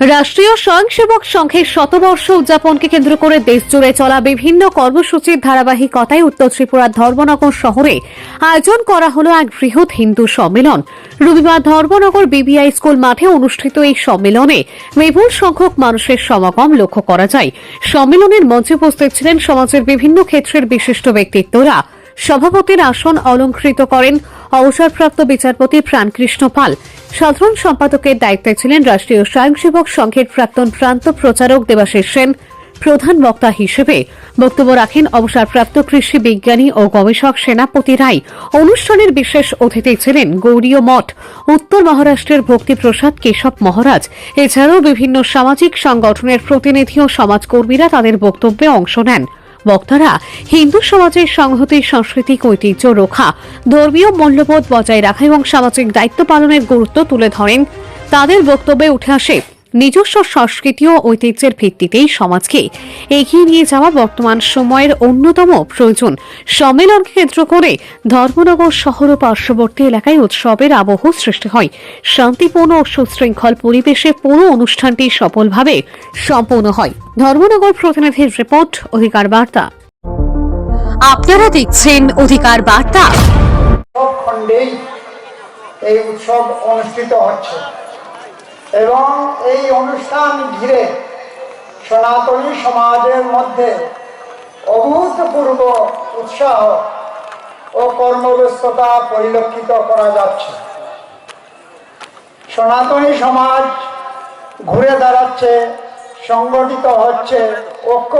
রাষ্ট্রীয় স্বয়ংসেবক সংঘের শতবর্ষ উদযাপনকে কেন্দ্র করে দেশজুড়ে চলা বিভিন্ন কর্মসূচির ধারাবাহিকতায় উত্তর ত্রিপুরার ধর্মনগর শহরে আয়োজন করা হলো এক বৃহৎ হিন্দু সম্মেলন। রবিবার ধর্মনগর বিবিআই স্কুল মাঠে অনুষ্ঠিত এই সম্মেলনে বিপুল সংখ্যক মানুষের সমাগম লক্ষ্য করা যায়। সম্মেলনের মঞ্চে উপস্থিত ছিলেন সমাজের বিভিন্ন ক্ষেত্রের বিশিষ্ট ব্যক্তিত্বরা। সভাপতির আসন অলঙ্কৃত করেন অবসরপ্রাপ্ত বিচারপতি প্রাণকৃষ্ণ পাল। সাধারণ সম্পাদকের দায়িত্বে ছিলেন রাষ্ট্রীয় স্বয়ংসেবক সংঘের প্রাক্তন প্রান্ত প্রচারক দেবাশিস সেন, প্রধান বক্তা হিসেবে বক্তব্য রাখেন অবসরপ্রাপ্ত কৃষি বিজ্ঞানী ও গবেষক সেনাপতি রায়। অনুষ্ঠানের বিশেষ অতিথি ছিলেন গৌরীয় মঠ, উত্তর মহারাষ্ট্রের ভক্তিপ্রসাদ কেশব মহারাজ। এছাড়াও বিভিন্ন সামাজিক সংগঠনের প্রতিনিধি ও সমাজকর্মীরা তাদের বক্তব্যে অংশ নেন। বক্তারা হিন্দু সমাজের সংহতি, সাংস্কৃতিক ঐতিহ্য রক্ষা, ধর্মীয় মূল্যবোধ বজায় রাখা এবং সামাজিক দায়িত্ব পালনের গুরুত্ব তুলে ধরেন। তাদের বক্তব্যে উঠে আসে নিজস্ব সংস্কৃতি ও ঐতিহ্যের ভিত্তিতেই সমাজকে এগিয়ে নিয়ে যাওয়া বর্তমান সময়ের অন্যতম প্রয়োজন। সম্মেলনকে কেন্দ্র করে ধর্মনগর শহর ও পার্শ্ববর্তী এলাকায় উৎসবের আবহ সৃষ্টি হয়। শান্তিপূর্ণ ও সুশৃঙ্খল পরিবেশে পুরো অনুষ্ঠানটি সফলভাবে সম্পন্ন হয়। ধর্মনগর প্রতিনিধির রিপোর্ট, অধিকার বার্তা। আপনারা দেখছেন অধিকার বার্তা। এই উৎসব অনুষ্ঠিত হচ্ছে। এবং এই অনুষ্ঠান ঘিরে সনাতনী সমাজের মধ্যে অভূতপূর্ব উৎসাহ ও কর্মব্যস্ততা পরিলক্ষিত করা যাচ্ছে। সনাতনী সমাজ ঘুরে দাঁড়াচ্ছে, সংগঠিত হচ্ছে, ঐক্য